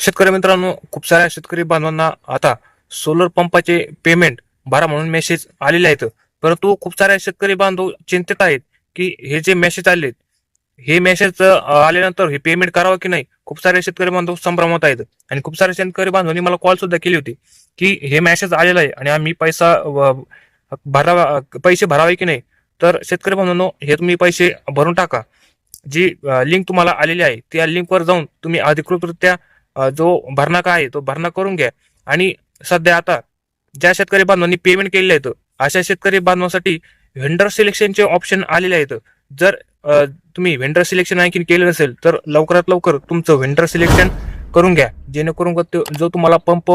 शेतकरी मित्रांनो खूप साऱ्या शेतकरी बांधवांना आता सोलर पंपाचे पेमेंट भरा म्हणून मेसेज आलेले आहेत. परंतु खूप साऱ्या शेतकरी बांधव चिंतित आहेत की हे जे मेसेज आले हे मेसेज आल्यानंतर हे पेमेंट करावं की नाही खूप सारे शेतकरी बांधव संभ्रमात आहेत. आणि खूप सारे शेतकरी बांधवांनी मला कॉल सुद्धा केली होती की हे मेसेज आलेला आहे आणि आम्ही पैसा भरावा पैसे भरावे की नाही तर शेतकरी बांधवांनो हे तुम्ही पैसे भरून टाका. जी लिंक तुम्हाला आलेली आहे त्या लिंकवर जाऊन तुम्ही अधिकृतरित्या जो भरणा काय आहे तो भरणा करून घ्या. आणि सध्या आता ज्या शेतकरी बांधवांनी पेमेंट केलेलं आहे अशा शेतकरी बांधवांसाठी व्हेंडर सिलेक्शनचे ऑप्शन आलेले आहेत. जर तुम्ही व्हेंडर सिलेक्शन आणखी केलं नसेल तर लवकरात लवकर तुमचं व्हेंडर सिलेक्शन करून घ्या. जेणेकरून तो- जो तुम्हाला पंप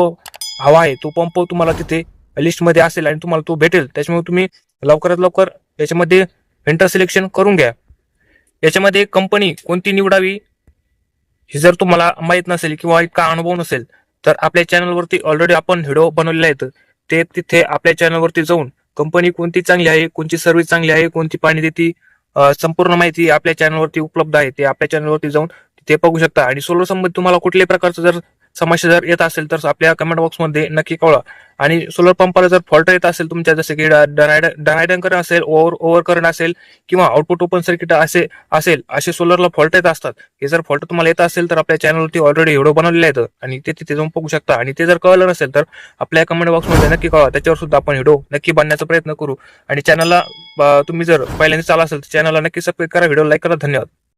हवा आहे तो पंप तुम्हाला तिथे लिस्टमध्ये असेल आणि तुम्हाला तो भेटेल. त्याच्यामुळे तुम्ही लवकरात लवकर याच्यामध्ये व्हेंडर सिलेक्शन करून घ्या. याच्यामध्ये कंपनी कोणती निवडावी? हे जर तुम्हाला माहीत नसेल किंवा इतका अनुभव नसेल तर आपल्या चॅनलवरती ऑलरेडी आपण व्हिडिओ बनवलेले आहेत. ते तिथे आपल्या चॅनलवरती जाऊन कंपनी कोणती चांगली आहे कोणती सर्व्हिस चांगली आहे कोणती पाणी देते संपूर्ण माहिती आपल्या चॅनलवरती उपलब्ध आहे ते आपल्या चॅनलवरती जाऊन ते बघू शकता. आणि सोलर संबंधित तुम्हाला कुठल्याही प्रकारचं जर समस्या जर येत असेल तर आपल्या कमेंट बॉक्समध्ये नक्की कळवा. आणि सोलर पंपाला जर फॉल्ट येत असेल तुमच्या जसं की डनायडन करंट असेल ओव्हर ओव्हर करंट असेल किंवा आउटपुट ओपन सर्किट असे असेल असे सोलरला फॉल्ट येत असतात. हे जर फॉल्ट तुम्हाला येत असेल तर आपल्या चॅनलवरती ऑलरेडी व्हिडिओ बनवलेले आहेत. आणि ते तिथे जाऊन बघू शकता. आणि ते जर कळलं नसेल तर आपल्या कमेंट बॉक्समध्ये नक्की कळवा. त्याच्यावर सुद्धा आपण व्हिडिओ नक्की बनण्याचा प्रयत्न करू. आणि चॅनलला तुम्ही जर पहिल्यांदा चालू असेल तर चॅनलला नक्की सबस्क्राईब करा. व्हिडिओ लाईक करा. धन्यवाद.